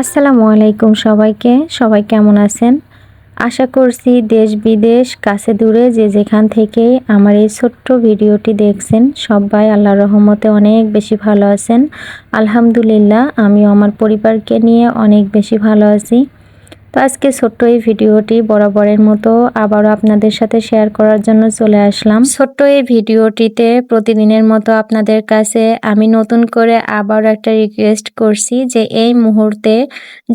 আসসালামু আলাইকুম সবাইকে। সবাই কেমন আছেন? আশা করছি দেশ বিদেশ, কাছে দূরে যে যেখান থেকে আমার এই ছোট্ট ভিডিওটি দেখছেন, সবাই আল্লাহ রহমতে অনেক বেশি ভালো আছেন। আলহামদুলিল্লাহ আমি আমার পরিবারকে নিয়ে অনেক বেশি ভালো আছি। তো আজকে ছোট্ট এই ভিডিওটি বরাবরের মতো আবারও আপনাদের সাথে শেয়ার করার জন্য চলে আসলাম। ছোট্ট এই ভিডিওটিতে প্রতিদিনের মতো আপনাদের কাছে আমি নতুন করে আবার একটা রিকোয়েস্ট করছি যে এই মুহূর্তে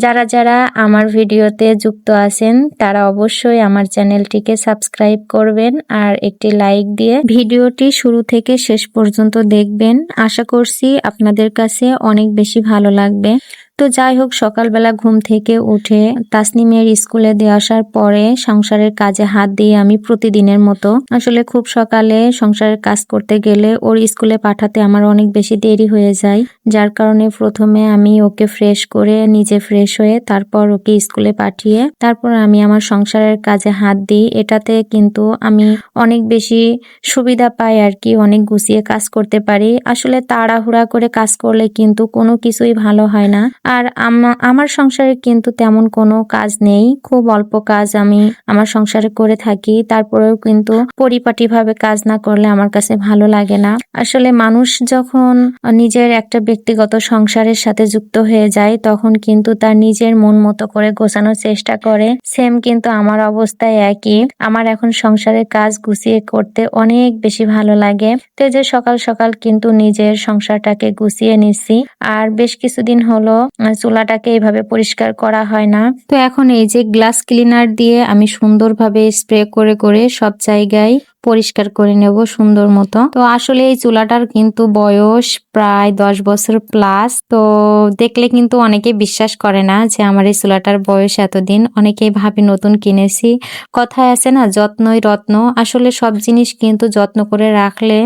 যারা যারা আমার ভিডিওতে যুক্ত আছেন, তারা অবশ্যই আমার চ্যানেলটিকে সাবস্ক্রাইব করবেন আর একটি লাইক দিয়ে ভিডিওটি শুরু থেকে শেষ পর্যন্ত দেখবেন। আশা করছি আপনাদের কাছে অনেক বেশি ভালো লাগবে। তো যাই হোক, সকালবেলা ঘুম থেকে উঠে তাসনিমের স্কুলে দিয়ে আসার পরে সংসারের কাজে হাত দিয়ে আমি প্রতিদিনের মতো, আসলে খুব সকালে সংসারের কাজ করতে গেলে ওর স্কুলে পাঠাতে আমার অনেক বেশি দেরি হয়ে যায়। যার কারণে প্রথমে আমি ওকে ফ্রেশ করে নিজে ফ্রেশ হয়ে তারপর ওকে স্কুলে পাঠিয়ে তারপর আমি আমার সংসারের কাজে হাত দিই। এটাতে কিন্তু আমি অনেক বেশি সুবিধা পাই আর কি, অনেক গুছিয়ে কাজ করতে পারি। আসলে তাড়াহুড়া করে কাজ করলে কিন্তু কোনো কিছুই ভালো হয় না। আর আমার সংসারে কিন্তু তেমন কোনো কাজ নেই। খুব অল্প কাজ আমি আমার সংসারে করে থাকি। তারপরেও কিন্তু পরিপাটিভাবে কাজ না করলে আমার কাছে ভালো লাগে না। আসলে মানুষ যখন নিজের একটা ব্যক্তিগত সংসারের সাথে যুক্ত হয়ে যায়, তখন কিন্তু তার নিজের মন মতো করে গোছানোর চেষ্টা করে। সেম কিন্তু আমার অবস্থায় একই। আমার এখন সংসারের কাজ গুছিয়ে করতে অনেক বেশি ভালো লাগে। তো যে সকাল সকাল কিন্তু নিজের সংসারটাকে গুছিয়ে নিচ্ছি। আর বেশ কিছুদিন হলো চুলাটাকে এইভাবে পরিষ্কার করা হয় না। তো এখন এই যে গ্লাস ক্লিনার দিয়ে আমি সুন্দরভাবে স্প্রে করে করে সব জায়গায় পরিষ্কার করে নেব সুন্দর মতো। তো আসলে এই চুলাটার কিন্তু বয়স প্রায় দশ বছর প্লাস তো দেখলে কিন্তু অনেকে বিশ্বাস করে না যে আমার এই চুলাটার বয়স এতদিন। অনেকেই ভাবি নতুন কিনেছি। কথায় আছে না, যত্নই রত্ন। আসলে সব জিনিস কিন্তু যত্ন করে রাখলে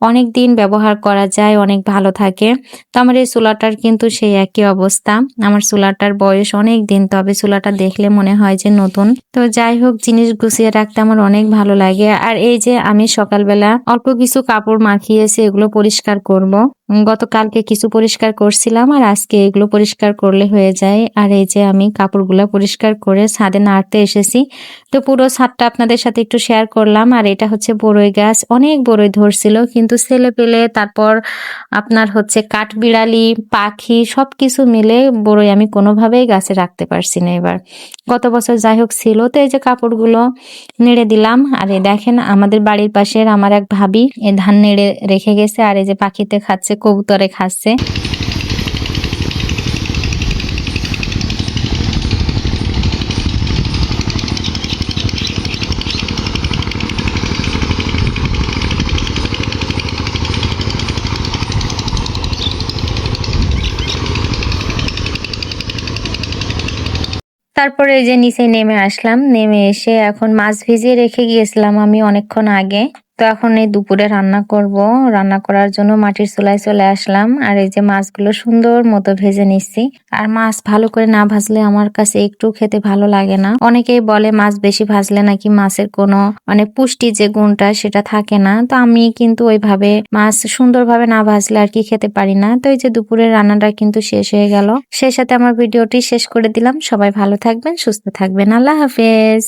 অনেক দিন ব্যবহার করা যায়, অনেক ভালো থাকে। তো আমার এই চুলাটার কিন্তু সেই একই অবস্থা। আমার চুলাটার বয়স অনেক দিন, তবে চুলাটা দেখলে মনে হয় যে নতুন। তো যাই হোক, জিনিস গুছিয়ে রাখতে আমার অনেক ভালো লাগে। আর এই যে আমি সকালবেলা অল্প কিছু কাপড় মাখিয়েছি এগুলো পরিষ্কার করব। গতকালকে কিছু পরিষ্কার করছিলাম আর আজকে এগুলো পরিষ্কার করলে হয়ে যায়। আর এই যে আমি কাপড়গুলো পরিষ্কার করে ছাদে নাড়তে এসেছি। তো পুরো ছাদটা আপনাদের সাথে একটু শেয়ার করলাম। আর এটা হচ্ছে বড়ই গাছ। অনেক বড়ই ধরছিল, কিন্তু ছেলে পেলে তারপর আপনার হচ্ছে কাঠবিড়ালি, পাখি সব কিছু মিলে বড়ই আমি কোনোভাবেই গাছে রাখতে পারছি না এবার। গত বছর যাই হোক ছিল, তো এই যে কাপড়গুলো নেড়ে দিলাম। আর দেখেন আমাদের বাড়ির পাশের আমার এক ভাবি এ ধান নেড়ে রেখে গেছে আর এই যে পাখিতে খাচ্ছে, কবুতরে খাচ্ছে। তারপরে যে নিচে নেমে আসলাম, নেমে এসে এখন মাছ ভিজিয়ে রেখে গিয়েছিলাম আমি অনেকক্ষণ আগে। তো এখন এই দুপুরে রান্না করব। রান্না করার জন্য মাটির চুলায় চলে আসলাম। আর এই যে মাছগুলো সুন্দর মতো ভেজে নিচ্ছি। আর মাছ ভালো করে না ভাজলে আমার কাছে একটু খেতে ভালো লাগে না। অনেকেই বলে মাছ বেশি ভাজলে নাকি মাছের কোনো মানে পুষ্টি যে গুণটা সেটা থাকে না। তো আমি কিন্তু ওইভাবে মাছ সুন্দরভাবে না ভাজলে আর কি খেতে পারি না। তো এই যে দুপুরের রান্নাটা কিন্তু শেষ হয়ে গেল। সেই সাথে আমার ভিডিওটি শেষ করে দিলাম। সবাই ভালো থাকবেন, সুস্থ থাকবেন। আল্লাহ হাফেজ।